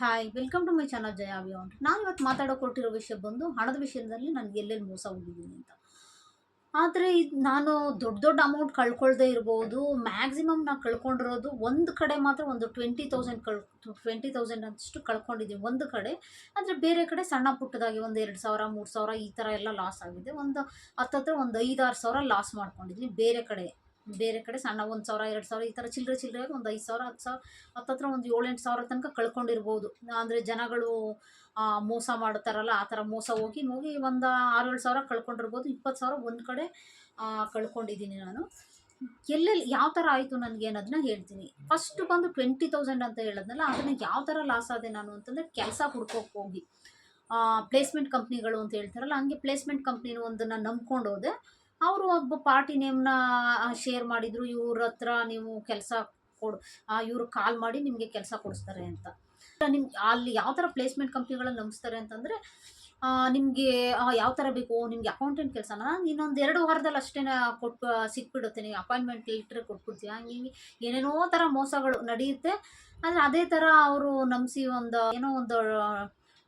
Hi welcome to my channel Jaya Abhiyan ನಾನು ಇವತ್ತು ಮಾತಾಡೋಕೆ ಹೊರಟಿರೋ ವಿಷಯ ಬಂದು ಹಣದ ವಿಷಯದಲ್ಲಿ ನನಗೆ ಎಲ್ಲೆಲ್ಲಿ ಮೋಸ ಹೋಗಿದ್ದೀನಿ ಅಂತ. ಆದರೆ ಇದು ನಾನು ದೊಡ್ಡ ದೊಡ್ಡ ಅಮೌಂಟ್ ಕಳ್ಕೊಳ್ದೇ ಇರ್ಬೋದು ಮ್ಯಾಕ್ಸಿಮಮ್ ನಾನು ಕಳ್ಕೊಂಡಿರೋದು ಒಂದು ಕಡೆ ಮಾತ್ರ ಒಂದು ಟ್ವೆಂಟಿ ತೌಸಂಡ್ ಕಳ್ ಟ್ವೆಂಟಿ ತೌಸಂಡ್ ಅಷ್ಟು ಕಳ್ಕೊಂಡಿದ್ದೀನಿ ಒಂದು ಕಡೆ. ಆದರೆ ಬೇರೆ ಕಡೆ ಸಣ್ಣ ಪುಟ್ಟದಾಗಿ ಒಂದು ಎರಡು ಸಾವಿರ, ಮೂರು ಸಾವಿರ ಈ ಥರ ಎಲ್ಲ ಲಾಸ್ ಆಗಿದೆ. ಒಂದು ಹತ್ತತ್ರ ಒಂದು ಐದಾರು ಸಾವಿರ ಲಾಸ್ ಮಾಡ್ಕೊಂಡಿದ್ದೀನಿ ಬೇರೆ ಕಡೆ. ಬೇರೆ ಕಡೆ ಸಣ್ಣ ಒಂದು ಸಾವಿರ, ಎರಡು ಸಾವಿರ ಈ ಥರ ಚಿಲ್ಲರೆ ಚಿಲ್ಲರೆಯಾಗಿ ಒಂದು ಐದು ಸಾವಿರ, ಹತ್ತು ಸಾವಿರ ಹತ್ತತ್ರ ಒಂದು ಏಳೆಂಟು ಸಾವಿರ ತನಕ ಕಳ್ಕೊಂಡಿರ್ಬೋದು. ಅಂದರೆ ಜನಗಳು ಮೋಸ ಮಾಡ್ತಾರಲ್ಲ, ಆ ಥರ ಮೋಸ ಹೋಗಿ ಹೋಗಿ ಒಂದು ಆರು, ಏಳು ಸಾವಿರ ಕಳ್ಕೊಂಡಿರ್ಬೋದು. ಇಪ್ಪತ್ತು ಸಾವಿರ ಒಂದು ಕಡೆ ಕಳ್ಕೊಂಡಿದ್ದೀನಿ ನಾನು. ಎಲ್ಲೆಲ್ಲಿ, ಯಾವ ಥರ ಆಯಿತು ನನಗೆ ಅನ್ನೋದನ್ನ ಹೇಳ್ತೀನಿ. ಫಸ್ಟ್ ಬಂದು ಟ್ವೆಂಟಿ ತೌಸಂಡ್ ಅಂತ ಹೇಳೋದ್ನಲ್ಲ, ಅದನ್ನ ಯಾವ ಥರ ಲಾಸ್ ಆದೆ ನಾನು ಅಂತಂದರೆ ಕೆಲಸ ಹುಡ್ಕೋಕೆ ಹೋಗಿ. ಪ್ಲೇಸ್ಮೆಂಟ್ ಕಂಪ್ನಿಗಳು ಅಂತ ಹೇಳ್ತಾರಲ್ಲ, ಹಂಗೆ ಪ್ಲೇಸ್ಮೆಂಟ್ ಕಂಪ್ನಿನ ಒಂದನ್ನು ನಂಬ್ಕೊಂಡು ಹೋದೆ. ಅವರು ಒಬ್ಬ ಪಾರ್ಟಿ ನೇಮ್ನ ಶೇರ್ ಮಾಡಿದರು, ಇವ್ರ ಹತ್ರ ನೀವು ಕೆಲಸ ಕೊಡು ಇವರು ಕಾಲ್ ಮಾಡಿ ನಿಮಗೆ ಕೆಲಸ ಕೊಡಿಸ್ತಾರೆ ಅಂತ. ನಿಮ್ಗೆ ಅಲ್ಲಿ ಯಾವ ಥರ ಪ್ಲೇಸ್ಮೆಂಟ್ ಕಂಪ್ನಿಗಳನ್ನ ನಂಬಿಸ್ತಾರೆ ಅಂತಂದರೆ ನಿಮಗೆ ಯಾವ ಥರ ಬೇಕು ನಿಮಗೆ ಅಕೌಂಟೆಂಟ್ ಕೆಲಸನ? ಇನ್ನೊಂದು ಎರಡು ವಾರದಲ್ಲಿ ಅಷ್ಟೇ ಕೊಟ್ಟು ಸಿಕ್ಬಿಡುತ್ತೆ, ನೀವು ಅಪಾಯಿಂಟ್ಮೆಂಟ್ ಲೆಟ್ರ್ ಕೊಟ್ಬಿಡ್ತೀವಿ ಹಂಗೆ ಏನೇನೋ ಥರ ಮೋಸಗಳು ನಡೆಯುತ್ತೆ. ಆದರೆ ಅದೇ ಥರ ಅವರು ನಂಬಿಸಿ ಒಂದು, ಏನೋ ಒಂದು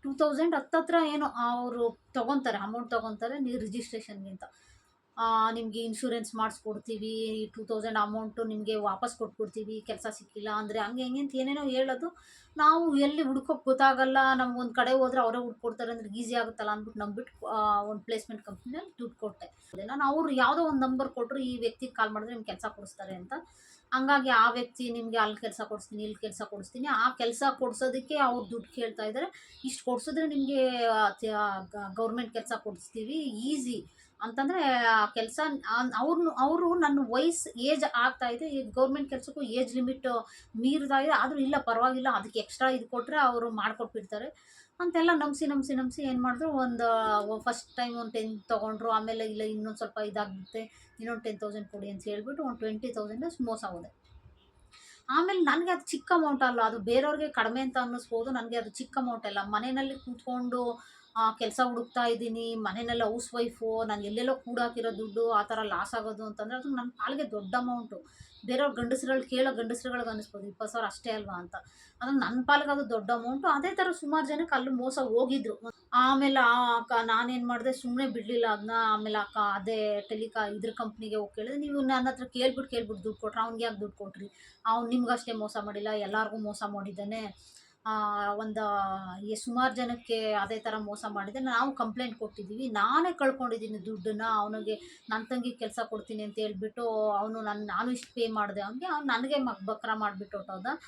ಟೂ ತೌಸಂಡ್ ಹತ್ತತ್ರ ಏನೋ ಅವರು ತೊಗೊತಾರೆ ಅಮೌಂಟ್ ತೊಗೊತಾರೆ, ನೀವು ರಿಜಿಸ್ಟ್ರೇಷನ್ಗೆ ಅಂತ ನಿಮಗೆ ಇನ್ಶೂರೆನ್ಸ್ ಮಾಡಿಸ್ಕೊಡ್ತೀವಿ ಟೂ ತೌಸಂಡ್ ಅಮೌಂಟು ನಿಮಗೆ ವಾಪಸ್ ಕೊಟ್ಬಿಡ್ತೀವಿ, ಕೆಲಸ ಸಿಕ್ಕಿಲ್ಲ ಅಂದರೆ ಹಂಗೆ ಹೆಂಗೆ ಅಂತ ಏನೇನೋ ಹೇಳೋದು. ನಾವು ಎಲ್ಲಿ ಹುಡ್ಕೋಕೆ ಗೊತ್ತಾಗಲ್ಲ ನಮ್ಗೊಂದು ಕಡೆ ಹೋದ್ರೆ ಅವರೇ ಹುಡ್ಕೊಡ್ತಾರೆ ಅಂದ್ರೆ ಈಸಿ ಆಗುತ್ತಲ್ಲ ಅಂದ್ಬಿಟ್ಟು ನಂಬಿಟ್ಟು ಒಂದು ಪ್ಲೇಸ್ಮೆಂಟ್ ಕಂಪ್ನಿಯಲ್ಲಿ ದುಡ್ಡು ಕೊಟ್ಟೆ. ನಾನು ನಾವು ಯಾವುದೋ ಒಂದು ನಂಬರ್ ಕೊಟ್ಟರು ಈ ವ್ಯಕ್ತಿಗೆ ಕಾಲ್ ಮಾಡಿದ್ರೆ ನಿಮ್ಗೆ ಕೆಲಸ ಕೊಡಿಸ್ತಾರೆ ಅಂತ. ಹಂಗಾಗಿ ಆ ವ್ಯಕ್ತಿ ನಿಮಗೆ ಅಲ್ಲಿ ಕೆಲಸ ಕೊಡಿಸ್ತೀನಿ, ಇಲ್ಲಿ ಕೆಲಸ ಕೊಡಿಸ್ತೀನಿ. ಆ ಕೆಲಸ ಕೊಡಿಸೋದಕ್ಕೆ ಅವ್ರು ದುಡ್ಡು ಕೇಳ್ತಾ ಇದ್ದಾರೆ ಇಷ್ಟು ಕೊಡಿಸಿದ್ರೆ ನಿಮಗೆ ಗೌರ್ಮೆಂಟ್ ಕೆಲಸ ಕೊಡಿಸ್ತೀವಿ ಈಸಿ ಅಂತಂದರೆ ಆ ಕೆಲಸ ಅವ್ರನ್ನು ಅವರು ನನ್ನ ವಯಸ್ಸು ಏಜ್ ಆಗ್ತಾ ಇದೆ. ಈ ಗೌರ್ಮೆಂಟ್ ಕೆಲಸಕ್ಕೂ ಏಜ್ ಲಿಮಿಟ್ ಮೀರ್ತಾ ಇದೆ ಆದರೂ ಇಲ್ಲ, ಪರವಾಗಿಲ್ಲ, ಅದಕ್ಕೆ ಎಕ್ಸ್ಟ್ರಾ ಇದು ಕೊಟ್ಟರೆ ಅವರು ಮಾಡಿಕೊಟ್ಬಿಡ್ತಾರೆ. ಅಂತೆಲ್ಲ ನಂಬಿಸಿ ನಂಬಿಸಿ ನಂಬಿಸಿ ಏನು ಮಾಡಿದ್ರು ಒಂದು ಫಸ್ಟ್ ಟೈಮ್ ಒಂದು ಟೆನ್ ತೊಗೊಂಡ್ರು, ಆಮೇಲೆ ಇಲ್ಲ ಇನ್ನೊಂದು ಸ್ವಲ್ಪ ಇದಾಗುತ್ತೆ ಇನ್ನೊಂದು ಟೆನ್ ತೌಸಂಡ್ ಕೊಡಿ ಅಂತ ಹೇಳ್ಬಿಟ್ಟು ಒಂದು ಟ್ವೆಂಟಿ ತೌಸಂಡ್ ಅಷ್ಟು ಮೋಸ ಹೋದೆ ಆಮೇಲೆ ನನಗೆ ಅದು ಚಿಕ್ಕ ಅಮೌಂಟ್ ಅಲ್ಲ, ಅದು ಬೇರೆಯವ್ರಿಗೆ ಕಡಿಮೆ ಅಂತ ಅನ್ನಿಸ್ಬೋದು, ನನಗೆ ಅದು ಚಿಕ್ಕ ಅಮೌಂಟ್ ಅಲ್ಲ. ಮನೆಯಲ್ಲಿ ಕೂತ್ಕೊಂಡು ಕೆಲಸ ಹುಡುಕ್ತಾ ಇದ್ದೀನಿ ಮನೆಯಲ್ಲಿ ಹೌಸ್ ವೈಫು, ನಾನು ಎಲ್ಲೆಲ್ಲೋ ಕೂಡಾಕಿರೋ ದುಡ್ಡು, ಆ ಥರ ಲಾಸ್ ಆಗೋದು ಅಂತಂದರೆ ಅದು ನನ್ನ ಪಾಲಿಗೆ ದೊಡ್ಡ ಅಮೌಂಟು ಬೇರೆಯವ್ರ ಗಂಡಸ್ರಲ್ಲಿ ಕೇಳೋ ಗಂಡಸ್ರುಗಳಿಗೆ ಅನ್ನಿಸ್ಬೋದು, ಇಪ್ಪತ್ತು ಸಾವಿರ ಅಷ್ಟೇ ಅಲ್ವಾ ಅಂತ. ಅದು ನನ್ನ ಪಾಲಿಗೆ ಅದು ದೊಡ್ಡ ಅಮೌಂಟು ಅದೇ ಥರ ಸುಮಾರು ಜನಕ್ಕೆ ಅಲ್ಲಿ ಮೋಸ ಹೋಗಿದ್ರು. ಆಮೇಲೆ ಆ ಅಕ್ಕ ನಾನೇನು ಮಾಡಿದೆ ಸುಮ್ಮನೆ ಬಿಡಲಿಲ್ಲ ಅದನ್ನ ಆಮೇಲೆ ಅಕ್ಕ ಅದೇ ಟೆಲಿಕಾ ಇದ್ರ ಕಂಪ್ನಿಗೆ ಹೋಗಿ ಕೇಳಿದ್ರೆ ನೀವು ನನ್ನ ಹತ್ರ ಕೇಳ್ಬಿಟ್ಟು ಕೇಳ್ಬಿಟ್ಟು ದುಡ್ಡು ಕೊಟ್ರೆ, ಅವ್ನಿಗೆ ಯಾಕೆ ದುಡ್ಡು ಕೊಟ್ರಿ? ಅವ್ನು ನಿಮ್ಗಷ್ಟೇ ಮೋಸ ಮಾಡಿಲ್ಲ, ಎಲ್ಲರಿಗೂ ಮೋಸ ಮಾಡಿದ್ದಾನೆ. ಒಂದು, ಈ ಸುಮಾರು ಜನಕ್ಕೆ ಅದೇ ಥರ ಮೋಸ ಮಾಡಿದೆ ನಾವು ಕಂಪ್ಲೇಂಟ್ ಕೊಟ್ಟಿದ್ದೀವಿ. ನಾನೇ ಕಳ್ಕೊಂಡಿದ್ದೀನಿ ದುಡ್ಡನ್ನ. ಅವನಿಗೆ ನನ್ನ ತಂಗಿ ಕೆಲಸ ಕೊಡ್ತೀನಿ ಅಂತ ಹೇಳ್ಬಿಟ್ಟು ಅವನು ನನ್ನ ನಾನು ಇಷ್ಟು ಪೇ ಮಾಡಿದೆ. ಅವನಿಗೆ ಅವ್ನು ನನಗೆ ಮಗ್ ಬಕ್ರ ಮಾಡಿಬಿಟ್ಟು ಹೊಟ್ಟೋದ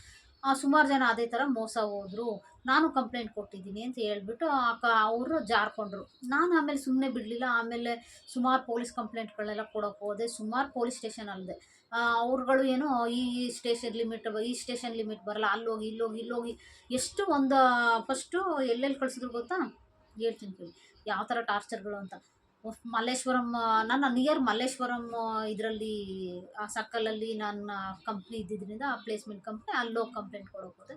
ಸುಮಾರು ಜನ ಅದೇ ಥರ ಮೋಸ ಹೋದರು. ನಾನು ಕಂಪ್ಲೇಂಟ್ ಕೊಟ್ಟಿದ್ದೀನಿ ಅಂತ ಹೇಳ್ಬಿಟ್ಟು ಅಕ್ಕ ಅವರು ಜಾರ್ಕೊಂಡ್ರು. ನಾನು ಆಮೇಲೆ ಸುಮ್ಮನೆ ಬಿಡಲಿಲ್ಲ. ಆಮೇಲೆ ಸುಮಾರು ಪೊಲೀಸ್ ಕಂಪ್ಲೇಂಟ್ಗಳನ್ನೆಲ್ಲ ಕೊಡೋಕೆ ಹೋದೆ. ಸುಮಾರು ಪೊಲೀಸ್ ಸ್ಟೇಷನ್ ಅಲ್ಲದೆ ಅವ್ರುಗಳು ಏನು ಈ ಸ್ಟೇಷನ್ ಲಿಮಿಟ್, ಈ ಸ್ಟೇಷನ್ ಲಿಮಿಟ್ ಬರಲ್ಲ, ಅಲ್ಲೋಗಿ, ಇಲ್ಲೋಗಿ ಇಲ್ಲೋಗಿ ಎಷ್ಟು ಒಂದು ಫಸ್ಟು ಎಲ್ಲೆಲ್ಲಿ ಕಳಿಸಿದ್ರು ಗೊತ್ತಾ? ಹೇಳ್ತೀನಿ ಕೇಳಿ. ಯಾವ ಥರ ಟಾರ್ಚರ್ಗಳು ಅಂತ. ಮಲ್ಲೇಶ್ವರಂ ನನ್ನ ನಿಯರ್ ಮಲ್ಲೇಶ್ವರಂ ಇದರಲ್ಲಿ, ಆ ಸರ್ಕಲಲ್ಲಿ ನನ್ನ ಕಂಪ್ನಿ ಇದ್ದಿದ್ದರಿಂದ ಆ ಪ್ಲೇಸ್ಮೆಂಟ್ ಕಂಪ್ನಿ ಅಲ್ಲೋಗಿ ಕಂಪ್ಲೇಂಟ್ ಕೊಡೋಕೆ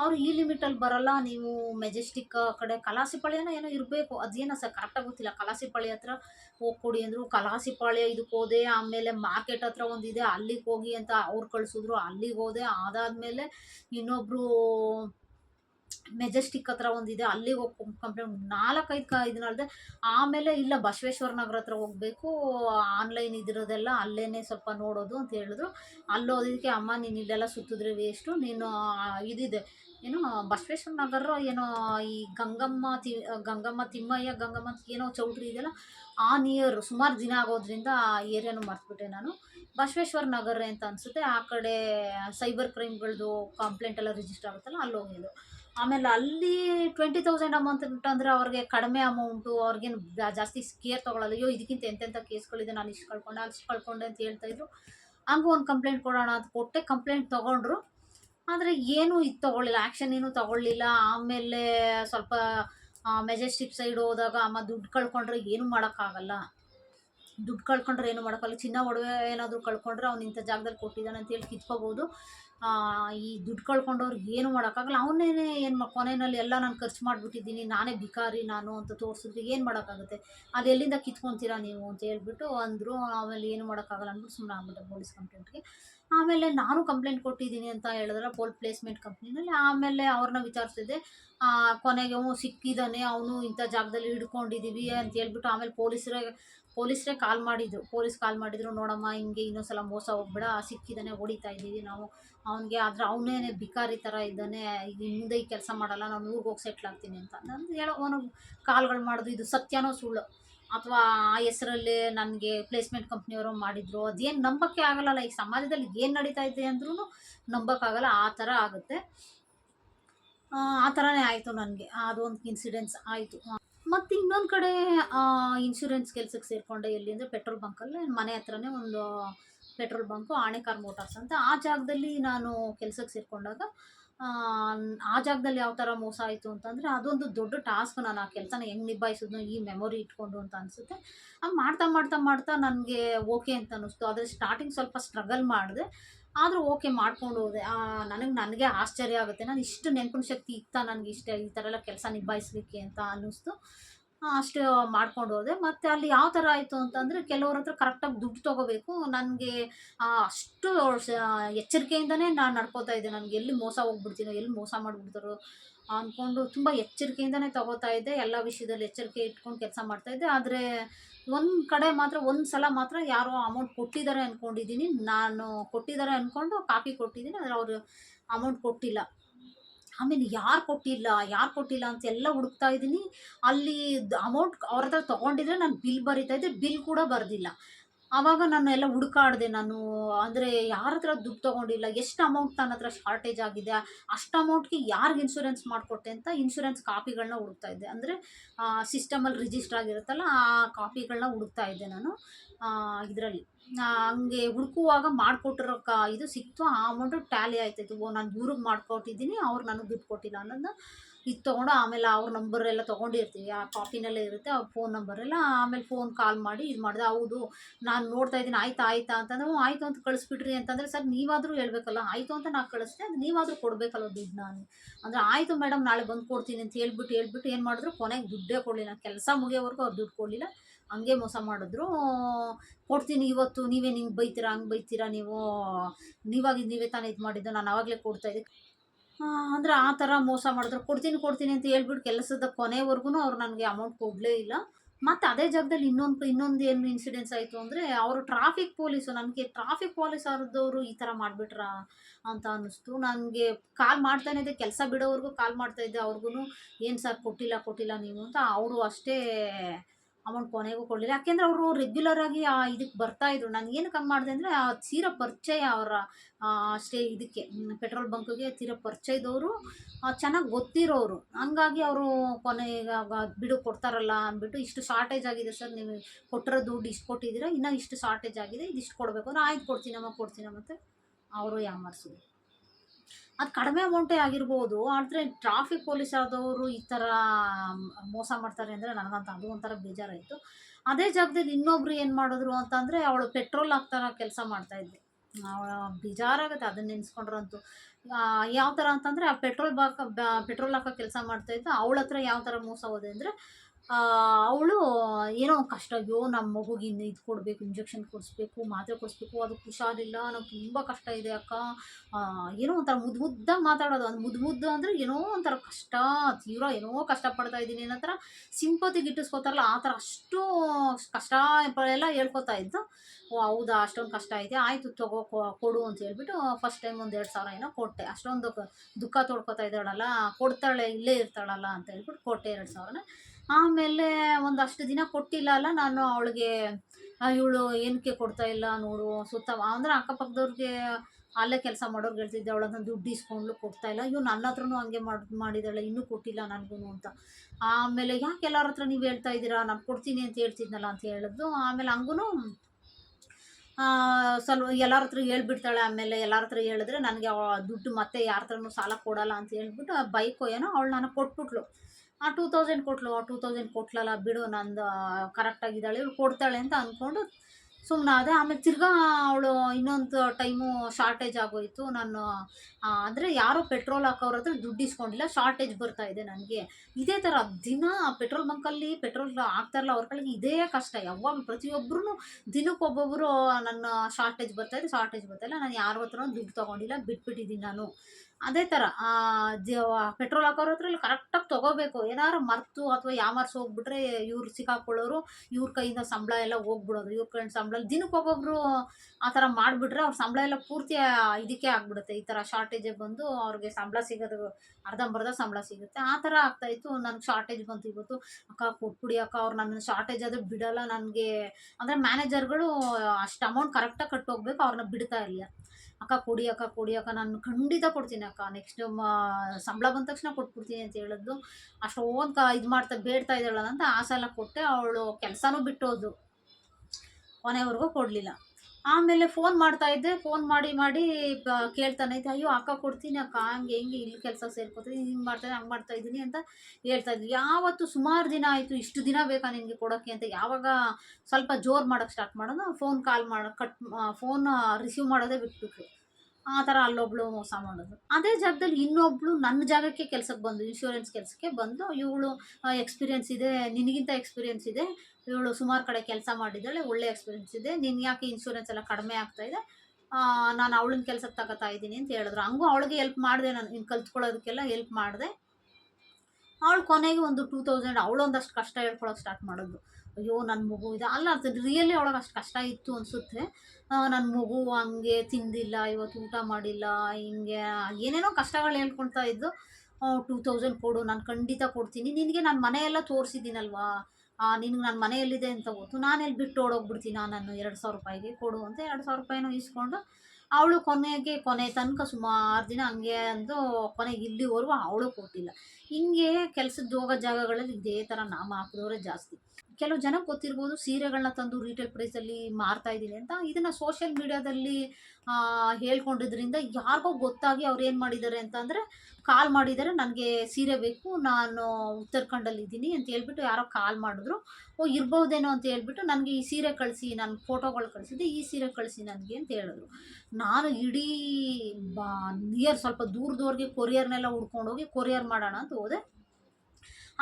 ಅವರು ಈ ಲಿಮಿಟಲ್ಲಿ ಬರಲ್ಲ, ನೀವು ಮೆಜೆಸ್ಟಿಕ್ ಕಡೆ ಕಲಾಸಿಪಾಳ್ಯನ ಏನೋ ಇರಬೇಕು. ಅದೇನೋ ಸರ್ ಕರೆಕ್ಟಾಗಿ ಗೊತ್ತಿಲ್ಲ. ಕಲಾಸಿಪಾಳ್ಯ ಹತ್ರ ಹೋಗ್ಕೊಡಿ ಅಂದರು. ಕಲಾಸಿಪಾಳ್ಯ ಇದಕ್ಕೆ ಹೋದೆ, ಆಮೇಲೆ ಮಾರ್ಕೆಟ್ ಹತ್ರ ಒಂದಿದೆ ಅಲ್ಲಿಗೆ ಹೋಗಿ ಅಂತ ಅವ್ರು ಕಳಿಸಿದ್ರು. ಅಲ್ಲಿಗೆ ಹೋದೆ, ಅದಾದಮೇಲೆ ಇನ್ನೊಬ್ಬರು ಮೆಜೆಸ್ಟಿಕ್ ಹತ್ರ ಒಂದಿದೆ ಅಲ್ಲಿಗೆ ಹೋಗಿ ಕಂಪ್ಲೇಂಟ್ ನಾಲ್ಕೈದು ಕ ಇದನ್ನ ಅಲ್ಲದೆ ಆಮೇಲೆ ಇಲ್ಲ ಬಸವೇಶ್ವರ ನಗರ ಹತ್ರ ಹೋಗಬೇಕು, ಆನ್ಲೈನ್ ಇದಿರೋದೆಲ್ಲ ಅಲ್ಲೇ ಸ್ವಲ್ಪ ನೋಡೋದು ಅಂತ ಹೇಳಿದ್ರು. ಅಲ್ಲೋದಕ್ಕೆ ಅಮ್ಮ ನೀನು ಇಲ್ಲೆಲ್ಲ ಸುತ್ತಿದ್ರೆ ವೇಸ್ಟು ನೀನು ಇದಿದೆ. ಏನು ಬಸವೇಶ್ವರ ನಗರ ಏನೋ ಈ ಗಂಗಮ್ಮ ತಿ, ಗಂಗಮ್ಮ ತಿಮ್ಮಯ್ಯ, ಗಂಗಮ್ಮ ಏನೋ ಚೌಟ್ರಿ ಇದೆಯಲ್ಲ ಆ ನಿಯರ್ ಸುಮಾರು ದಿನ ಆಗೋದ್ರಿಂದ ಆ ಏರಿಯಾನು ಮರ್ತ್ಬಿಟ್ಟೆ ನಾನು. ಬಸವೇಶ್ವರ ನಗರ ಅಂತ ಅನಿಸುತ್ತೆ. ಆ ಕಡೆ ಸೈಬರ್ ಕ್ರೈಮ್ಗಳದ್ದು ಕಂಪ್ಲೇಂಟ್ ಎಲ್ಲ ರಿಜಿಸ್ಟರ್ ಆಗುತ್ತಲ್ಲ, ಅಲ್ಲಿ ಹೋಗಿದ್ದು. ಆಮೇಲೆ ಅಲ್ಲಿ ಟ್ವೆಂಟಿ ತೌಸಂಡ್ ಅಮೌಂಟ್ ಅಂತಂದ್ರೆ ಅವ್ರಿಗೆ ಕಡಿಮೆ ಅಮೌಂಟು ಅವ್ರಿಗೇನು ಜಾಸ್ತಿ ಕೇರ್ ತೊಗೊಳಲ್ಲ. ಅಯ್ಯೋ, ಇದಕ್ಕಿಂತ ಎಂತೆಂಥ ಕೇಸ್ಗಳಿದೆ, ನಾನು ಇಷ್ಟು ಕಳ್ಕೊಂಡೆ, ಅಷ್ಟು ಕಳ್ಕೊಂಡೆ ಅಂತ ಹೇಳ್ತಾಯಿದ್ರು ಹಂಗೂ ಒಂದು ಕಂಪ್ಲೇಂಟ್ ಕೊಡೋಣ ಅಂತ ಕೊಟ್ಟೆ. ಕಂಪ್ಲೇಂಟ್ ತೊಗೊಂಡ್ರು. ಆದರೆ ಏನೂ ಇದು ತೊಗೊಳ್ಳಿಲ್ಲ. ಆ್ಯಕ್ಷನ್ ಏನೂ ತೊಗೊಳ್ಳಿಲ್ಲ. ಆಮೇಲೆ ಸ್ವಲ್ಪ ಮೆಜೆಸ್ಟಿಕ್ ಸೈಡ್ ಹೋದಾಗ ಅಮ್ಮ ದುಡ್ಡು ಕಳ್ಕೊಂಡ್ರೆ. ಏನೂ ಮಾಡೋಕ್ಕಾಗಲ್ಲ. ದುಡ್ಡು ಕಳ್ಕೊಂಡ್ರೆ, ಏನು ಮಾಡೋಕ್ಕಾಗಲ್ಲ. ಚಿನ್ನ ಒಡವೆ ಏನಾದರೂ ಕಳ್ಕೊಂಡ್ರೆ, ಅವ್ನು ಇಂಥ ಜಾಗದಲ್ಲಿ ಕೊಟ್ಟಿದ್ದಾನೆ ಅಂತೇಳಿ ಕಿತ್ಕೋಬೋದು. ಈ ದುಡ್ಡು ಕಳ್ಕೊಂಡವ್ರಿಗೆ ಏನು ಮಾಡೋಕ್ಕಾಗಲ್ಲ. ಅವನೇನೆ ಏನು ಮಾ ಕೊನೆಯಲ್ಲಿ ಎಲ್ಲ ನಾನು ಖರ್ಚು ಮಾಡಿಬಿಟ್ಟಿದ್ದೀನಿ. ನಾನೇ ಭಿಕಾರಿ ನಾನು ಅಂತ ತೋರಿಸಿದ್ರೆ ಏನು ಮಾಡೋಕ್ಕಾಗುತ್ತೆ? ಅದು ಎಲ್ಲಿಂದ ಕಿತ್ಕೊತೀರಾ ನೀವು ಅಂತ ಹೇಳ್ಬಿಟ್ಟು ಅಂದರು, ಆಮೇಲೆ ಏನು ಮಾಡೋಕ್ಕಾಗಲ್ಲ ಅಂದ್ಬಿಟ್ಟು ಸುಮ್ಮನೆ ಆಗ್ಬಿಟ್ಟೆ ಪೊಲೀಸ್ ಕಂಪ್ಲೇಂಟ್ಗೆ ಆಮೇಲೆ ನಾನು ಕಂಪ್ಲೇಂಟ್ ಕೊಟ್ಟಿದ್ದೀನಿ ಅಂತ ಹೇಳಿದ್ರೆ ಪೋಲ್ ಪ್ಲೇಸ್ಮೆಂಟ್ ಕಂಪ್ನಿನಲ್ಲಿ, ಆಮೇಲೆ ಅವ್ರನ್ನ ವಿಚಾರಿಸಿದೆ ಕೊನೆಗೆ ಅವನು ಸಿಕ್ಕಿದ್ದಾನೆ ಅವನು ಇಂಥ ಜಾಗದಲ್ಲಿ ಹಿಡ್ಕೊಂಡಿದ್ದೀವಿ ಅಂತ ಹೇಳ್ಬಿಟ್ಟು ಆಮೇಲೆ ಪೊಲೀಸರೇ ಪೊಲೀಸರೇ ಕಾಲ್ ಮಾಡಿದ್ರು. ಪೊಲೀಸ್ ಕಾಲ್ ಮಾಡಿದ್ರು, ನೋಡಮ್ಮ, ಹಿಂಗೆ ಇನ್ನೊಂದ್ಸಲ ಮೋಸ ಹೋಗ್ಬೇಡ, ಸಿಕ್ಕಿದ್ದಾನೆ, ಹೊಡಿತಾ ಇದ್ದೀವಿ ನಾವು. ಅವನಿಗೆ ಆದರೆ ಅವನೇ ಬಿಕಾರಿ ಥರ ಇದ್ದಾನೆ, ಈಗ ಮುಂದೆ ಈ ಕೆಲಸ ಮಾಡಲ್ಲ, ನಾನು ಊರಿಗೆ ಹೋಗಿ ಸೆಟ್ಲ್ ಆಗ್ತೀನಿ ಅಂತ. ನಾನು ಹೇಳೋ, ಅವನು ಕಾಲ್ಗಳು ಮಾಡೋದು ಇದು ಸತ್ಯನೋ ಸುಳ್ಳು. ಅಥವಾ ಆ ಹೆಸರಲ್ಲಿ ನನಗೆ ಪ್ಲೇಸ್ಮೆಂಟ್ ಕಂಪ್ನಿಯವರು ಮಾಡಿದ್ರು. ಅದೇನು ನಂಬಕ್ಕೆ ಆಗಲ್ಲ ಈ ಸಮಾಜದಲ್ಲಿ ಏನು ನಡೀತಾ ಇದೆ ಅಂದ್ರೂ ನಂಬೋಕ್ಕಾಗಲ್ಲ ಆ ಥರ ಆಗುತ್ತೆ. ಆ ಥರನೇ ಆಯಿತು ನನಗೆ. ಅದೊಂದು ಇನ್ಸಿಡೆನ್ಸ್ ಆಯಿತು. ಮತ್ತು ಇನ್ನೊಂದು ಕಡೆ ಇನ್ಶೂರೆನ್ಸ್ ಕೆಲ್ಸಕ್ಕೆ ಸೇರಿಕೊಂಡೆ ಎಲ್ಲಿ ಅಂದರೆ ಪೆಟ್ರೋಲ್ ಬಂಕಲ್ಲಿ ಮನೆ ಹತ್ರನೇ ಒಂದು ಪೆಟ್ರೋಲ್ ಬಂಕು ಆಣೆಕಾರ್ ಮೋಟಾರ್ಸ್ ಅಂತ. ಆ ಜಾಗದಲ್ಲಿ ನಾನು ಕೆಲ್ಸಕ್ಕೆ ಸೇರಿಕೊಂಡಾಗ, ಆ ಜಾಗದಲ್ಲಿ ಯಾವ ಥರ ಮೋಸ ಆಯಿತು ಅಂತಂದರೆ ಅದೊಂದು ದೊಡ್ಡ ಟಾಸ್ಕ್ ನಾನು ಆ ಕೆಲಸನ ಹೆಂಗೆ ನಿಭಾಯಿಸಿದ್ನೋ ಈ ಮೆಮೊರಿ ಇಟ್ಕೊಂಡು ಅಂತ ಅನಿಸುತ್ತೆ. ಹಂಗೆ ಮಾಡ್ತಾ ಮಾಡ್ತಾ ಮಾಡ್ತಾ ನನಗೆ ಓಕೆ ಅಂತ ಅನ್ನಿಸ್ತು. ಆದರೆ ಸ್ಟಾರ್ಟಿಂಗ್ ಸ್ವಲ್ಪ ಸ್ಟ್ರಗಲ್ ಮಾಡಿದೆ. ಆದರೂ ಓಕೆ ಮಾಡ್ಕೊಂಡು ಹೋದೆ. ನನಗೆ ನನಗೆ ಆಶ್ಚರ್ಯ ಆಗುತ್ತೆ. ನಾನು ಇಷ್ಟು ನೆನ್ಪಿನ ಶಕ್ತಿ ಇತ್ತಾ ನನಗೆ ಇಷ್ಟ, ಈ ಥರ ಎಲ್ಲ ಕೆಲಸ ನಿಭಾಯಿಸ್ಲಿಕ್ಕೆ ಅಂತ ಅನ್ನಿಸ್ತು. ಅಷ್ಟು ಮಾಡ್ಕೊಂಡು ಹೋದೆ. ಮತ್ತು ಅಲ್ಲಿ ಯಾವ ಥರ ಆಯಿತು ಅಂತಂದರೆ ಕೆಲವ್ರ ಹತ್ರ ಕರೆಕ್ಟಾಗಿ ದುಡ್ಡು ತೊಗೋಬೇಕು. ನನಗೆ ಅಷ್ಟು ಎಚ್ಚರಿಕೆಯಿಂದನೇ ನಾನು ನಡ್ಕೋತಾ ಇದ್ದೆ. ನನಗೆ ಎಲ್ಲಿ ಮೋಸ ಹೋಗ್ಬಿಡ್ತೀನೋ, ಎಲ್ಲಿ ಮೋಸ ಮಾಡಿಬಿಡ್ತಾರೋ ಅಂದ್ಕೊಂಡು ತುಂಬ ಎಚ್ಚರಿಕೆಯಿಂದನೇ ತಗೋತಾ ಇದ್ದೆ. ಎಲ್ಲ ವಿಷಯದಲ್ಲಿ ಎಚ್ಚರಿಕೆ ಇಟ್ಕೊಂಡು ಕೆಲಸ ಮಾಡ್ತಾಯಿದ್ದೆ ಆದರೆ ಒಂದು ಕಡೆ ಮಾತ್ರ, ಒಂದು ಸಲ ಮಾತ್ರ ಯಾರೋ ಅಮೌಂಟ್ ಕೊಟ್ಟಿದ್ದಾರೆ ಅಂದ್ಕೊಂಡಿದ್ದೀನಿ ನಾನು ಕೊಟ್ಟಿದ್ದಾರೆ ಅಂದ್ಕೊಂಡು ಕಾಪಿ ಕೊಟ್ಟಿದ್ದೀನಿ, ಆದರೆ ಅವರು ಅಮೌಂಟ್ ಕೊಟ್ಟಿಲ್ಲ. ಆಮೇಲೆ ಯಾರು ಕೊಟ್ಟಿಲ್ಲ ಯಾರು ಕೊಟ್ಟಿಲ್ಲ ಅಂತ ಎಲ್ಲ ಹುಡುಕ್ತಾ ಇದ್ದೀನಿ. ಅಲ್ಲಿ ಅಮೌಂಟ್ ಅವ್ರ ಹತ್ರ ತೊಗೊಂಡಿದ್ರೆ ನಾನು ಬಿಲ್ ಬರಿತಾ ಇದ್ದೆ ಬಿಲ್ ಕೂಡ ಬರೆದಿಲ್ಲ. ಆವಾಗ ನಾನು ಎಲ್ಲ ಹುಡುಕಾಡಿದೆ ನಾನು, ಅಂದರೆ ಯಾರ ಹತ್ರ ದುಡ್ಡು ತೊಗೊಂಡಿಲ್ಲ, ಎಷ್ಟು ಅಮೌಂಟ್ ನನ್ನ ಹತ್ರ ಶಾರ್ಟೇಜ್ ಆಗಿದೆ, ಅಷ್ಟು ಅಮೌಂಟ್ಗೆ ಯಾರಿಗೆ ಇನ್ಶೂರೆನ್ಸ್ ಮಾಡಿಕೊಟ್ಟೆ ಅಂತ ಇನ್ಶೂರೆನ್ಸ್ ಕಾಪಿಗಳನ್ನ ಹುಡುಕ್ತಾ ಇದ್ದೆ. ಅಂದರೆ ಸಿಸ್ಟಮಲ್ಲಿ ರಿಜಿಸ್ಟರ್ ಆಗಿರುತ್ತಲ್ಲ, ಆ ಕಾಪಿಗಳನ್ನ ಹುಡುಕ್ತಾ ಇದ್ದೆ ನಾನು ಇದರಲ್ಲಿ. ಹಂಗೆ ಹುಡುಕುವಾಗ ಮಾಡಿಕೊಟ್ಟಿರೋ ಕ, ಇದು ಸಿಕ್ತು, ಆ ಅಮೌಂಟು ಟ್ಯಾಲಿ ಆಯ್ತಾಯಿತ್ತು ಓ, ನಾನು ಇವ್ರಿಗೆ ಮಾಡಿಕೊಟ್ಟಿದ್ದೀನಿ, ಅವ್ರು ನನಗೆ ದುಡ್ಡು ಕೊಟ್ಟಿಲ್ಲ ಅನ್ನೋದನ್ನ ಇದು ತೊಗೊಂಡು ಆಮೇಲೆ ಅವ್ರ ನಂಬರ್ ಎಲ್ಲ ತೊಗೊಂಡಿರ್ತೀವಿ. ಆ ಕಾಪಿನಲ್ಲೇ ಇರುತ್ತೆ, ಅವ್ರ ಫೋನ್ ನಂಬರ್ ಎಲ್ಲ. ಆಮೇಲೆ ಫೋನ್ ಕಾಲ್ ಮಾಡಿ ಇದು ಮಾಡಿದೆ. ಹೌದು, ನಾನು ನೋಡ್ತಾ ಇದ್ದೀನಿ. ಆಯ್ತಾ ಆಯ್ತಾ ಅಂತಂದ್ರೆ ಹ್ಞೂ ಆಯಿತು ಅಂತ ಕಳಿಸ್ಬಿಟ್ರಿ ಅಂತಂದರೆ, ಸರ್, ನೀವಾದರೂ ಹೇಳ್ಬೇಕಲ್ಲ. ಆಯಿತು ಅಂತ ನಾನು ಕಳಿಸ್ದೆ. ಅದು ನೀವಾದರೂ ಕೊಡಬೇಕಲ್ಲ ದುಡ್ಡು ನಾನು. ಅಂದರೆ, ಆಯಿತು ಮೇಡಮ್ ನಾಳೆ ಬಂದು ಕೊಡ್ತೀನಿ ಅಂತ ಹೇಳ್ಬಿಟ್ಟು ಹೇಳ್ಬಿಟ್ಟು ಏನು ಮಾಡಿದ್ರು? ಕೊನೆಗೆ ದುಡ್ಡೇ ಕೊಡಲಿಲ್ಲ. ಕೆಲಸ ಮುಗಿಯೋವರೆಗೂ ಅವ್ರು ದುಡ್ಡು ಕೊಡಲಿಲ್ಲ. ಹಂಗೆ ಮೋಸ ಮಾಡಿದ್ರು. ಕೊಡ್ತೀನಿ ಇವತ್ತು. ನೀವೇ ನಿಂಗೆ ಬೈತೀರಾ, ಹಂಗೆ ಬೈತೀರಾ ನೀವು? ನೀವಾಗಿ ನೀವೇ ತಾನೇ ಇದು ಮಾಡಿದ್ದು. ನಾನು ಆವಾಗಲೇ ಕೊಡ್ತಾಯಿದ್ದೆ ಅಂದರೆ ಆ ಥರ ಮೋಸ ಮಾಡಿದ್ರು. ಕೊಡ್ತೀನಿ ಕೊಡ್ತೀನಿ ಅಂತ ಹೇಳ್ಬಿಟ್ಟು ಕೆಲಸದ ಕೊನೆವರೆಗೂ ಅವ್ರು ನನಗೆ ಅಮೌಂಟ್ ಕೊಡಲೇ ಇಲ್ಲ. ಮತ್ತು ಅದೇ ಜಾಗದಲ್ಲಿ ಇನ್ನೊಂದು ಇನ್ನೊಂದು ಏನು ಇನ್ಸಿಡೆನ್ಸ್ ಆಯಿತು ಅಂದರೆ ಅವರು ಟ್ರಾಫಿಕ್ ಪೊಲೀಸು ನನಗೆ ಟ್ರಾಫಿಕ್ ಪೊಲೀಸ್ ಆದವರು ಈ ಥರ ಮಾಡಿಬಿಟ್ರ ಅಂತ ಅನ್ನಿಸ್ತು. ನನಗೆ ಕಾಲ್ ಮಾಡ್ತಾನೆ ಇದ್ದೆ, ಕೆಲಸ ಬಿಡೋವರೆಗೂ ಕಾಲ್ ಮಾಡ್ತಾಯಿದ್ದೆ ಅವ್ರಿಗೂ ಏನು ಸರ್ ಕೊಟ್ಟಿಲ್ಲ ಕೊಟ್ಟಿಲ್ಲ ನೀವು ಅಂತ. ಅವರು ಅಷ್ಟೇ ಅಮೌಂಟ್ ಕೊನೆಗೂ ಕೊಡಲಿಲ್ಲ. ಯಾಕೆಂದರೆ ಅವರು ರೆಗ್ಯುಲರ್ ಆಗಿ ಆ ಇದಕ್ಕೆ ಬರ್ತಾಯಿದ್ರು ನಾನು ಏನಕ್ಕೆ ಹಂಗೆ ಮಾಡಿದೆ ಅಂದರೆ ಆ ತೀರ ಪರಿಚಯ ಅವರ ಅಷ್ಟೇ ಇದಕ್ಕೆ ಪೆಟ್ರೋಲ್ ಬಂಕ್ಗೆ ತೀರ ಪರಿಚಯದವರು ಚೆನ್ನಾಗಿ ಗೊತ್ತಿರೋರು. ಹಂಗಾಗಿ ಅವರು ಕೊನೆಗೆ ಬಿಡು ಕೊಡ್ತಾರಲ್ಲ ಅಂದ್ಬಿಟ್ಟು ಇಷ್ಟು ಶಾರ್ಟೇಜ್ ಆಗಿದೆ ಸರ್, ನೀವು ಕೊಟ್ಟಿರೋ ದುಡ್ಡು ಇಷ್ಟು ಕೊಟ್ಟಿದ್ದೀರಾ, ಇನ್ನೂ ಇಷ್ಟು ಶಾರ್ಟೇಜ್ ಆಗಿದೆ, ಇದಿಷ್ಟು ಕೊಡಬೇಕು ಅಂದ್ರೆ ಆಯ್ತು ಕೊಡ್ತೀನಮ್ಮ ಕೊಡ್ತೀನಮ್ಮ ಅಂತ ಅವರು ಯಾಮಾರಿಸಿದ್ರು. ಅದು ಕಡಿಮೆ ಅಮೌಂಟೇ ಆಗಿರ್ಬೋದು. ಆದರೆ ಟ್ರಾಫಿಕ್ ಪೊಲೀಸ್ ಆದವರು ಈ ಥರ ಮೋಸ ಮಾಡ್ತಾರೆ ಅಂದರೆ ನನಗಂತ ಅದು ಒಂಥರ ಬೇಜಾರಾಯಿತು. ಅದೇ ಜಾಗದಲ್ಲಿ ಇನ್ನೊಬ್ರು ಏನು ಮಾಡಿದ್ರು ಅಂತಂದರೆ ಅವಳು ಪೆಟ್ರೋಲ್ ಹಾಕ್ತಾರ ಕೆಲಸ ಮಾಡ್ತಾಯಿದ್ದೆ ಬೇಜಾರಾಗುತ್ತೆ ಅದನ್ನ ನೆನೆಸ್ಕೊಂಡ್ರಂತೂ. ಯಾವ ಥರ ಅಂತಂದರೆ ಆ ಪೆಟ್ರೋಲ್ ಬಾಕ ಪೆಟ್ರೋಲ್ ಹಾಕೋ ಕೆಲಸ ಮಾಡ್ತಾಯಿದ್ದ ಅವಳ ಹತ್ರ ಯಾವ ಥರ ಮೋಸ ಹೋದೆ ಅಂದರೆ ಅವಳು ಏನೋ ಕಷ್ಟ, ಅಯ್ಯೋ ನಮ್ಮ ಮಗುಗೆ ಇನ್ನು ಇದು ಕೊಡಬೇಕು ಇಂಜೆಕ್ಷನ್ ಕೊಡಿಸ್ಬೇಕು, ಮಾತ್ರೆ ಕೊಡಿಸ್ಬೇಕು, ಅದು ಹುಷಾರಿಲ್ಲ, ನಂಗೆ ತುಂಬ ಕಷ್ಟ ಇದೆ ಅಕ್ಕ. ಏನೋ ಒಂಥರ ಮುದ್ದು ಮುದ್ದಾಗಿ ಮಾತಾಡೋದು, ಅದು ಮುದ್ದು ಮುದ್ದು ಅಂದರೆ ಏನೋ ಒಂಥರ ಕಷ್ಟ ತೀವ್ರ ಏನೋ ಕಷ್ಟಪಡ್ತಾ ಇದ್ದೀನಿ ಅನ್ನೋ ಥರ ಸಿಂಪತಿ ಗಿಟ್ಟಿಸ್ಕೋತಾರಲ್ಲ ಆ ಥರ ಅಷ್ಟು ಕಷ್ಟ ಎಲ್ಲ ಹೇಳ್ಕೊತಾ ಇದ್ದು, ಓ, ಹೌದಾ, ಅಷ್ಟೊಂದು ಕಷ್ಟ ಐತೆ ಆಯಿತು ತಗೋ ಕೊಡು ಅಂತ ಹೇಳ್ಬಿಟ್ಟು ಫಸ್ಟ್ ಟೈಮ್ ಒಂದು ಎರಡು ಸಾವಿರ ಏನೋ ಕೊಟ್ಟೆ. ಅಷ್ಟೊಂದು ದುಃಖ ತೊಡ್ಕೊತಾ ಇದ್ದಾಳಲ್ಲ, ಕೊಡ್ತಾಳೆ, ಇಲ್ಲೇ ಇರ್ತಾಳಲ್ಲ ಅಂತ ಹೇಳ್ಬಿಟ್ಟು ಕೊಟ್ಟೆ ಎರಡು ಸಾವಿರನ. ಆಮೇಲೆ ಒಂದಷ್ಟು ದಿನ ಕೊಟ್ಟಿಲ್ಲ ಅಲ್ಲ ನಾನು ಅವಳಿಗೆ ಇವಳು ಏನಕ್ಕೆ ಕೊಡ್ತಾ ಇಲ್ಲ ನೋಡು, ಸುತ್ತ ಅಂದರೆ ಅಕ್ಕಪಕ್ಕದವ್ರಿಗೆ ಅಲ್ಲೇ ಕೆಲಸ ಮಾಡೋರು ಹೇಳ್ತಿದ್ದೆ, ಅವಳನ್ನ ದುಡ್ಡು ಇಸ್ಕೊಂಡ್ಲು ಕೊಡ್ತಾ ಇಲ್ಲ, ಇವ್ನು ನನ್ನ ಹತ್ರನು ಹಂಗೆ ಮಾಡಿ ಮಾಡಿದಾಳೆ ಇನ್ನೂ ಕೊಟ್ಟಿಲ್ಲ ನನಗೂ ಅಂತ. ಆಮೇಲೆ, ಯಾಕೆ ಎಲ್ಲರ ಹತ್ರ ನೀವು ಹೇಳ್ತಾ ಇದ್ದೀರಾ, ನಾನು ಕೊಡ್ತೀನಿ ಅಂತ ಹೇಳ್ತಿದ್ನಲ್ಲ ಅಂತ ಹೇಳಿದ್ದು ಆಮೇಲೆ ಹಂಗೂ ಸ್ವಲ್ಪ ಎಲ್ಲರ ಹತ್ರ ಹೇಳ್ಬಿಡ್ತಾಳೆ, ಆಮೇಲೆ ಎಲ್ಲರ ಹತ್ರ ಹೇಳಿದ್ರೆ, ನನಗೆ ದುಡ್ಡು ಮತ್ತೆ ಯಾರ ಹತ್ರನೂ ಸಾಲ ಕೊಡಲ್ಲ ಅಂತ ಹೇಳ್ಬಿಟ್ಟು, ಆ ಬೈಕೋ ಏನೋ ಅವಳು ನನಗೆ ಕೊಟ್ಬಿಟ್ಲು. ಆ ಟೂ ತೌಸಂಡ್ ಕೊಟ್ಲು ಟೂ ತೌಸಂಡ್ ಕೊಟ್ಲಲ್ಲ ಬಿಡು, ನಂದು ಕರೆಕ್ಟಾಗಿದ್ದಾಳೆ ಇವಳು ಕೊಡ್ತಾಳೆ ಅಂತ ಅಂದ್ಕೊಂಡು ಸುಮ್ಮನಾದೆ ಆಮೇಲೆ ತಿರ್ಗಾ ಅವಳು ಇನ್ನೊಂದು ಟೈಮು ಶಾರ್ಟೇಜ್ ಆಗೋಯಿತು. ನಾನು ಅಂದರೆ ಯಾರೋ ಪೆಟ್ರೋಲ್ ಹಾಕೋರ ಹತ್ರ ದುಡ್ಡು ಇಸ್ಕೊಂಡಿಲ್ಲ ಶಾರ್ಟೇಜ್ ಬರ್ತಾ ಇದೆ ನನಗೆ. ಇದೇ ಥರ ದಿನ ಪೆಟ್ರೋಲ್ ಬಂಕಲ್ಲಿ ಪೆಟ್ರೋಲ್ ಹಾಕ್ತಾರಲ್ಲ ಅವ್ರ ಕಡೆಗೆ ಇದೇ ಕಷ್ಟ. ಯಾವಾಗ ಪ್ರತಿಯೊಬ್ಬರೂ ದಿನಕ್ಕೆ ಒಬ್ಬೊಬ್ಬರು ನನ್ನ ಶಾರ್ಟೇಜ್ ಬರ್ತಾ ಇದೆ ಶಾರ್ಟೇಜ್ ಬರ್ತಾಯಿಲ್ಲ ನಾನು ಯಾರ ಹತ್ರ ದುಡ್ಡು ತೊಗೊಂಡಿಲ್ಲ, ಬಿಟ್ಬಿಟ್ಟಿದ್ದೀನಿ ನಾನು. ಅದೇ ಥರ ಪೆಟ್ರೋಲ್ ಹಾಕೋರ ಹತ್ರ ಕರೆಕ್ಟಾಗಿ ತೊಗೋಬೇಕು. ಏನಾರು ಮರ್ತು ಅಥವಾ ಯಾಮಾರ್ಸಿ ಹೋಗ್ಬಿಟ್ರೆ ಇವ್ರು ಸಿಕ್ಕಾಕೊಳ್ಳೋರು ಇವ್ರ ಕೈಯಿಂದ ಸಂಬಳ ಎಲ್ಲ ಹೋಗ್ಬಿಡೋದು ಇವ್ರ ಕೈಯಿಂದ ಸಂಬಳ ದಿನಕ್ಕೆ ಒಬ್ಬೊಬ್ರು ಆ ಥರ ಮಾಡಿಬಿಟ್ರೆ ಅವ್ರ ಸಂಬಳ ಎಲ್ಲ ಪೂರ್ತಿ ಇದಕ್ಕೆ ಆಗ್ಬಿಡುತ್ತೆ. ಈ ಥರ ಶಾರ್ಟೇಜೇ ಬಂದು ಅವ್ರಿಗೆ ಸಂಬಳ ಸಿಗೋದು, ಅರ್ಧಂಬರ್ಧ ಸಂಬಳ ಸಿಗುತ್ತೆ. ಆ ಥರ ಆಗ್ತಾಯಿತ್ತು ನನಗೆ ಶಾರ್ಟೇಜ್ ಬಂತು ಇವತ್ತು. ಅಕ್ಕ ಕೊಟ್ಬಿಡಿ ಅಕ್ಕ, ಅವ್ರು ನನ್ನ ಶಾರ್ಟೇಜ್ ಆದರೆ ಬಿಡಲ್ಲ ನನಗೆ. ಅಂದರೆ ಮ್ಯಾನೇಜರ್ಗಳು ಅಷ್ಟು ಅಮೌಂಟ್ ಕರೆಕ್ಟಾಗಿ ಕಟ್ಟೋಗ್ಬೇಕು ಅವ್ರನ್ನ ಬಿಡ್ತಾ ಇರಲಿಲ್ಲ ಅಕ್ಕ ಕೊಡಿ ಅಕ್ಕ ಕೊಡಿ, ಅಕ್ಕ ನಾನು ಖಂಡಿತ ಕೊಡ್ತೀನಿ ಅಕ್ಕ. ನೆಕ್ಸ್ಟ್ ಸಂಬಳ ಬಂದ ತಕ್ಷಣ ಕೊಟ್ಬಿಡ್ತೀನಿ ಅಂತ ಹೇಳಿದ್ದು. ಅಷ್ಟೊಂದು ಕ, ಇದು ಮಾಡ್ತಾ ಬೇಡ್ತಾ ಇದ್ದಾಳಲ್ಲ ಅಂತ ಆ ಸಲ ಕೊಟ್ಟೆ, ಅವಳು ಕೆಲಸನೂ ಬಿಟ್ಟೋದು ಕೊನೆವರೆಗೂ ಕೊಡಲಿಲ್ಲ. ಆಮೇಲೆ ಫೋನ್ ಮಾಡ್ತಾ ಇದ್ದೆ. ಫೋನ್ ಮಾಡಿ ಮಾಡಿ, ಬ- ಕೇಳ್ತಾನೆ ಇದ್ದೆ. ಅಯ್ಯೋ, ಅಕ್ಕ ಕೊಡ್ತೀನಿ ಅಕ್ಕ. ಹಂಗೆ, ಹೆಂಗೆ, ಇಲ್ಲಿ ಕೆಲಸ ಸೇರ್ಕೋತೀನಿ. ಹಿಂಗೆ ಮಾಡ್ತಾನೆ, ಹಂಗೆ ಮಾಡ್ತಾ ಇದ್ದೀನಿ ಅಂತ ಹೇಳ್ತಾ ಇದ್ವಿ ಯಾವತ್ತು ಸುಮಾರು ದಿನ ಆಯಿತು, ಇಷ್ಟು ದಿನ ಬೇಕಾ ನಿನಗೆ ಕೊಡೋಕ್ಕೆ ಅಂತ. ಯಾವಾಗ ಸ್ವಲ್ಪ ಜೋರು ಮಾಡೋಕ್ಕೆ ಸ್ಟಾರ್ಟ್ ಮಾಡೋಣ. ಫೋನ್ ಕಾಲ್ ಮಾಡೋ ಕಟ್ ಫೋನ್ ರಿಸೀವ್ ಮಾಡೋದೇ ಬಿಟ್ಬಿಟ್ರು. ಆ ಥರ ಅಲ್ಲೊಬ್ಳು ಮೋಸ ಮಾಡೋದು. ಅದೇ ಜಾಗದಲ್ಲಿ ಇನ್ನೊಬ್ಳು ನನ್ನ ಜಾಗಕ್ಕೆ ಕೆಲಸಕ್ಕೆ ಬಂದು ಇನ್ಶೂರೆನ್ಸ್ ಕೆಲಸಕ್ಕೆ ಬಂದು, ಇವಳು ಎಕ್ಸ್ಪೀರಿಯನ್ಸ್ ಇದೆ, ನಿನಗಿಂತ ಎಕ್ಸ್ಪೀರಿಯನ್ಸ್ ಇದೆ, ಇವಳು ಸುಮಾರು ಕಡೆ ಕೆಲಸ ಮಾಡಿದ್ದಾಳೆ, ಒಳ್ಳೆ ಎಕ್ಸ್ಪೀರಿಯನ್ಸ್ ಇದೆ, ನಿನ್ಗೆ ಯಾಕೆ ಇನ್ಶೂರೆನ್ಸ್ ಎಲ್ಲ ಕಡಿಮೆ ಆಗ್ತಾ ಇದೆ? ನಾನು ಅವಳನ್ನ ಕೆಲಸಕ್ಕೆ ತಗೋತಾ ಇದ್ದೀನಿ ಅಂತ ಹೇಳಿದ್ರು. ಹಂಗೂ ಅವಳಿಗೆ ಹೆಲ್ಪ್ ಮಾಡಿದೆ ನಾನು ಇನ್ನು ಕಲ್ತ್ಕೊಳ್ಳೋದಕ್ಕೆಲ್ಲ ಹೆಲ್ಪ್ ಮಾಡಿದೆ. ಅವಳು ಕೊನೆಗೆ ಒಂದು ಟೂ ತೌಸಂಡ್ ಅವಳೊಂದಷ್ಟು ಕಷ್ಟ ಹೇಳ್ಕೊಳಕ್ಕೆ ಸ್ಟಾರ್ಟ್ ಮಾಡಿದ್ಲು. ಅಯ್ಯೋ ನನ್ನ ಮಗು ಇದೆ. ಅಲ್ಲ ರಿಯಲಿ ಅವಳಿಗೆ ಅಷ್ಟು ಕಷ್ಟ ಇತ್ತು ಅನಿಸುತ್ತೆ. ನನ್ನ ಮಗು ಹಂಗೆ ತಿಂದಿಲ್ಲ, ಇವತ್ತು ಊಟ ಮಾಡಿಲ್ಲ, ಹಿಂಗೆ ಏನೇನೋ ಕಷ್ಟಗಳು ಹೇಳ್ಕೊಳ್ತಾ ಇದ್ದು ಟೂ ತೌಸಂಡ್ ಕೊಡು, ನಾನು ಖಂಡಿತ ಕೊಡ್ತೀನಿ. ನಿನಗೆ ನಾನು ಮನೆಯೆಲ್ಲ ತೋರಿಸಿದ್ದೀನಲ್ವಾ? ನಿನಗೆ ನನ್ನ ಮನೆಯಲ್ಲಿದೆ ಅಂತ ಗೊತ್ತು. ನಾನೆಲ್ಲಿ ಬಿಟ್ಟು ಓಡೋಗ್ಬಿಡ್ತೀನಿ ನಾನು ಎರಡು ಸಾವಿರ ರೂಪಾಯಿಗೆ ಕೊಡು ಅಂತ ಎರಡು ಸಾವಿರ ರೂಪಾಯಿನೂ ಇಸ್ಕೊಂಡು ಅವಳು ಕೊನೆಗೆ, ಕೊನೆ ತನಕ ಸುಮಾರು ದಿನ ಹಂಗೆ ಅಂದು ಕೊನೆಗೆ ಇಲ್ಲಿವರೆಗೂ ಅವಳು ಕೊಟ್ಟಿಲ್ಲ. ಹಿಂಗೆ ಕೆಲಸದ ಹೋಗೋ ಜಾಗಗಳಲ್ಲಿ ಇದೇ ಥರ ನಾಮ ಹಾಕಿದವರೇ ಜಾಸ್ತಿ. ಕೆಲವು ಜನ ಗೊತ್ತಿರ್ಬೋದು ಸೀರೆಗಳನ್ನ ತಂದು ರೀಟೇಲ್ ಪ್ರೈಸಲ್ಲಿ ಮಾರ್ತಾ ಇದ್ದೀನಿ ಅಂತ ಇದನ್ನು ಸೋಷಿಯಲ್ ಮೀಡಿಯಾದಲ್ಲಿ ಹೇಳ್ಕೊಂಡಿದ್ರಿಂದ ಯಾರಿಗೋ ಗೊತ್ತಾಗಿ ಅವ್ರು ಏನು ಮಾಡಿದ್ದಾರೆ ಅಂತಂದರೆ ಕಾಲ್ ಮಾಡಿದ್ದಾರೆ, ನನಗೆ ಸೀರೆ ಬೇಕು, ನಾನು ಉತ್ತರಾಖಂಡಲ್ಲಿ ಇದ್ದೀನಿ ಅಂತ ಹೇಳ್ಬಿಟ್ಟು ಯಾರೋ ಕಾಲ್ ಮಾಡಿದ್ರು. ಓ, ಇರ್ಬೋದೇನೋ ಅಂತ ಹೇಳ್ಬಿಟ್ಟು ನನಗೆ ಈ ಸೀರೆ ಕಳಿಸಿ, ನಾನು ಫೋಟೋಗಳು ಕಳಿಸಿದ್ದೆ ಈ ಸೀರೆ ಕಳಿಸಿ ನನಗೆ ಅಂತ ಹೇಳಿದ್ರು. ನಾನು ಇಡೀ, ಬಾ ನಿಯರ್ ಸ್ವಲ್ಪ ದೂರದವ್ರಿಗೆ ಕೊರಿಯರ್ನೆಲ್ಲ ಹುಡ್ಕೊಂಡೋಗಿ ಕೊರಿಯರ್ ಮಾಡೋಣ ಅಂತ ಹೋದೆ.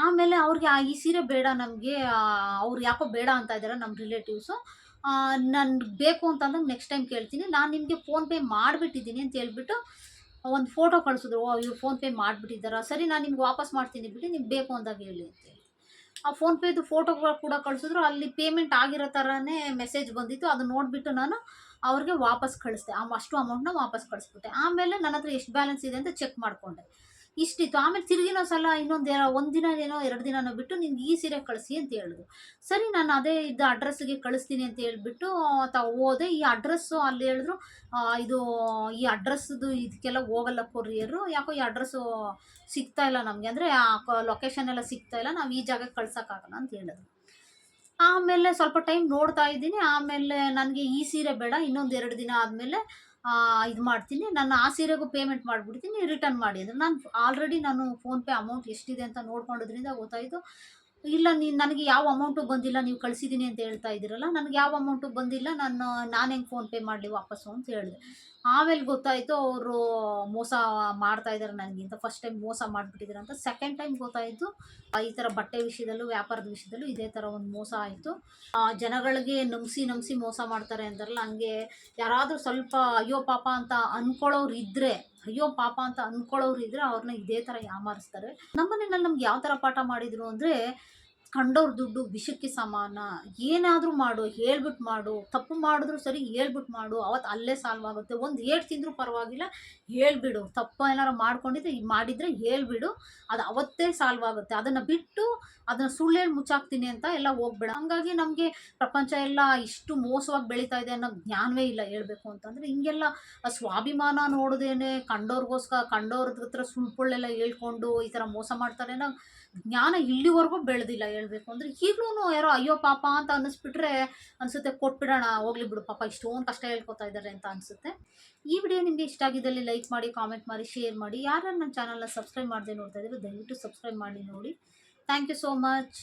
ಆಮೇಲೆ ಅವ್ರಿಗೆ ಈ ಸೀರೆ ಬೇಡ ನಮಗೆ ಅವ್ರು ಯಾಕೋ ಬೇಡ ಅಂತ ಇದ್ದಾರೆ ನಮ್ಮ ರಿಲೇಟಿವ್ಸು ನನ್ಗೆ ಬೇಕು ಅಂತಂದ್ರೆ ನೆಕ್ಸ್ಟ್ ಟೈಮ್ ಕೇಳ್ತೀನಿ. ನಾನು ನಿಮಗೆ ಫೋನ್ಪೇ ಮಾಡಿಬಿಟ್ಟಿದ್ದೀನಿ ಅಂತ ಹೇಳ್ಬಿಟ್ಟು ಒಂದು ಫೋಟೋ ಕಳಿಸಿದ್ರು. ಓ, ಇವ್ರು ಫೋನ್ಪೇ ಮಾಡಿಬಿಟ್ಟಿದ್ದಾರ? ಸರಿ, ನಾನು ನಿಮ್ಗೆ ವಾಪಸ್ ಮಾಡ್ತೀನಿ ಬಿಡಿ ನಿಮ್ಗೆ ಬೇಕು ಅಂದಾಗ ಹೇಳಿ ಅಂತೇಳಿ ಆ ಫೋನ್ಪೇದು ಫೋಟೋಗಳು ಕೂಡ ಕಳಿಸಿದ್ರು. ಅಲ್ಲಿ ಪೇಮೆಂಟ್ ಆಗಿರೋ ಥರನೇ ಮೆಸೇಜ್ ಬಂದಿತ್ತು. ಅದು ನೋಡಿಬಿಟ್ಟು ನಾನು ಅವ್ರಿಗೆ ವಾಪಸ್ ಕಳಿಸ್ದೆ. ಅಷ್ಟು ಅಮೌಂಟ್ನ ವಾಪಸ್ ಕಳಿಸ್ಬಿಟ್ಟೆ. ಆಮೇಲೆ ನನ್ನ ಹತ್ರ ಎಷ್ಟು ಬ್ಯಾಲೆನ್ಸ್ ಇದೆ ಅಂತ ಚೆಕ್ ಮಾಡಿಕೊಂಡೆ. ಇಷ್ಟಿತ್ತು ಆಮೇಲೆ ತಿರುಗಿನೋ ಸಲ ಇನ್ನೊಂದು ಒಂದು ದಿನ ಏನೋ ಎರಡು ದಿನನೋ ಬಿಟ್ಟು ನಿನ್ಗೆ ಈ ಸೀರೆ ಕಳಿಸಿ ಅಂತ ಹೇಳಿದ್ರು ಸರಿ, ನಾನು ಅದೇ ಇದ್ದ ಅಡ್ರೆಸ್ಗೆ ಕಳಿಸ್ತೀನಿ ಅಂತ ಹೇಳ್ಬಿಟ್ಟು ತಾವು ಹೋದೆ. ಈ ಅಡ್ರೆಸ್ಸು ಅಲ್ಲಿ ಹೇಳಿದ್ರು ಇದು, ಈ ಅಡ್ರೆಸ್ದು ಇದಕ್ಕೆಲ್ಲ ಹೋಗಲ್ಲ ಕೊರಿಯರು ಯಾಕೋ ಈ ಅಡ್ರೆಸ್ಸು ಸಿಗ್ತಾ ಇಲ್ಲ ನಮಗೆ. ಅಂದರೆ, ಆ ಲೊಕೇಶನ್ ಎಲ್ಲ ಸಿಗ್ತಾ ಇಲ್ಲ. ನಾವು ಈ ಜಾಗಕ್ಕೆ ಕಳ್ಸೋಕ್ಕಾಗಲ್ಲ ಅಂತ ಹೇಳಿದ್ರು. ಆಮೇಲೆ ಸ್ವಲ್ಪ ಟೈಮ್ ನೋಡ್ತಾ ಇದ್ದೀನಿ. ಆಮೇಲೆ ನನಗೆ ಈ ಸೀರೆ ಬೇಡ. ಇನ್ನೊಂದು ಎರಡು ದಿನ ಆದಮೇಲೆ ಇದು ಮಾಡ್ತೀನಿ. ನಾನು ಆ ಸೀರೆಗೂ ಪೇಮೆಂಟ್ ಮಾಡಿಬಿಡ್ತೀನಿ ರಿಟರ್ನ್ ಮಾಡಿ. ಅಂದರೆ ನಾನು ಆಲ್ರೆಡಿ ನಾನು ಫೋನ್ಪೇ ಅಮೌಂಟ್ ಎಷ್ಟಿದೆ ಅಂತ ನೋಡ್ಕೊಂಡಿದ್ರಿಂದ ಗೊತ್ತಾಯಿತು. ಇಲ್ಲ, ನೀನು ನನಗೆ ಯಾವ ಅಮೌಂಟು ಬಂದಿಲ್ಲ, ನೀವು ಕಳಿಸಿದ್ದೀನಿ ಅಂತ ಹೇಳ್ತಾ ಇದ್ದೀರಲ್ಲ, ನನಗೆ ಯಾವ ಅಮೌಂಟು ಬಂದಿಲ್ಲ, ನಾನು ನಾನು ಹೆಂಗೆ ಫೋನ್ಪೇ ಮಾಡಲಿ ವಾಪಸ್ಸು ಅಂತ ಹೇಳಿದೆ. ಆಮೇಲೆ ಗೊತ್ತಾಯಿತು, ಅವರು ಮೋಸ ಮಾಡ್ತಾ ಇದ್ದಾರೆ ನನಗಿಂತ ಫಸ್ಟ್ ಟೈಮ್ ಮೋಸ ಮಾಡಿಬಿಟ್ಟಿದ್ದಾರೆ ಅಂತ. ಸೆಕೆಂಡ್ ಟೈಮ್ ಗೊತ್ತಾಯಿತು ಈ ಥರ ಬಟ್ಟೆ ವಿಷಯದಲ್ಲೂ, ವ್ಯಾಪಾರದ ವಿಷಯದಲ್ಲೂ ಇದೇ ಥರ ಒಂದು ಮೋಸ ಆಯಿತು. ಜನಗಳಿಗೆ ನಂಬಿಸಿ ನಂಬಿಸಿ ಮೋಸ ಮಾಡ್ತಾರೆ ಅಂತಾರಲ್ಲ, ಹಂಗೆ ಯಾರಾದರೂ ಸ್ವಲ್ಪ, ಅಯ್ಯೋ ಪಾಪ ಅಂತ ಅಂದ್ಕೊಳ್ಳೋರು ಇದ್ದರೆ ಅಯ್ಯೋ ಪಾಪ ಅಂತ ಅಂದ್ಕೊಳ್ಳೋರು ಇದ್ದರೆ ಅವ್ರನ್ನ ಇದೇ ಥರ ಯಾಮಾರಿಸ್ತಾರೆ. ನಮ್ಮ ಮನೇಲಿ ನಮ್ಗೆ ಯಾವ ಥರ ಪಾಠ ಮಾಡಿದರು ಅಂದರೆ ಕಂಡವ್ರ ದುಡ್ಡು ವಿಷಕ್ಕೆ ಸಮಾನ, ಏನಾದರೂ ಮಾಡು ಹೇಳ್ಬಿಟ್ಟು ಮಾಡು, ತಪ್ಪು ಮಾಡಿದ್ರು ಸರಿ ಹೇಳ್ಬಿಟ್ಟು ಮಾಡು ಅವತ್ತು ಅಲ್ಲೇ ಸಾಲ್ವ್ ಆಗುತ್ತೆ. ಒಂದು ಏಟ್ ತಿಂದರೂ ಪರವಾಗಿಲ್ಲ, ಹೇಳ್ಬಿಡು. ತಪ್ಪು ಏನಾರು ಮಾಡ್ಕೊಂಡಿದ್ರೆ ಮಾಡಿದರೆ ಹೇಳ್ಬಿಡು. ಅದು ಅವತ್ತೇ ಸಾಲ್ವ್ ಆಗುತ್ತೆ. ಅದನ್ನು ಬಿಟ್ಟು ಅದನ್ನು ಸುಳ್ಳು ಹೇಳಿ ಮುಚ್ಚಾಕ್ತೀನಿ ಅಂತ ಎಲ್ಲ ಹೋಗ್ಬೇಡ. ಹಂಗಾಗಿ ನಮಗೆ ಪ್ರಪಂಚ ಎಲ್ಲ ಇಷ್ಟು ಮೋಸವಾಗಿ ಬೆಳೀತಾ ಇದೆ ಅನ್ನೋ ಜ್ಞಾನವೇ ಇಲ್ಲ ಹೇಳ್ಬೇಕು ಅಂತಂದರೆ, ಹಿಂಗೆಲ್ಲ ಸ್ವಾಭಿಮಾನ ನೋಡೋದೇನೆ, ಕಂಡೋರ್ಗೋಸ್ಕರ ಕಂಡವ್ರ ಹತ್ರ ಸುಳ್ಳು ಪುಳ್ಳೆಲ್ಲ ಹೇಳ್ಕೊಂಡು ಈ ಥರ ಮೋಸ ಮಾಡ್ತಾರೆ ಅನ್ನೋ ಜ್ಞಾನ ಇಲ್ಲಿವರೆಗೂ ಬೆಳೆದಿಲ್ಲ ಹೇಳಬೇಕು. ಅಂದರೆ ಈಗಲೂ ಯಾರೋ ಅಯ್ಯೋ ಪಾಪ ಅಂತ ಅನ್ನಿಸ್ಬಿಟ್ರೆ ಅನಿಸುತ್ತೆ, ಕೊಟ್ಬಿಡೋಣ, ಹೋಗ್ಲಿ ಬಿಡು ಪಾಪ, ಇಷ್ಟೊಂದು ಕಷ್ಟ ಹೇಳ್ಕೊತಾ ಇದ್ದಾರೆ ಅಂತ ಅನಿಸುತ್ತೆ. ಈ ವಿಡಿಯೋ ನಿಮಗೆ ಇಷ್ಟ ಆಗಿದ್ದಲ್ಲಿ ಲೈಕ್ ಮಾಡಿ, ಕಾಮೆಂಟ್ ಮಾಡಿ, ಶೇರ್ ಮಾಡಿ. ಯಾರು ನನ್ನ ಚಾನಲ್ನ ಸಬ್ಸ್ಕ್ರೈಬ್ ಮಾಡದೆ ನೋಡ್ತಾ ಇದ್ದೀರೋ ದಯವಿಟ್ಟು ಸಬ್ಸ್ಕ್ರೈಬ್ ಮಾಡಿ ನೋಡಿ. Thank you so much.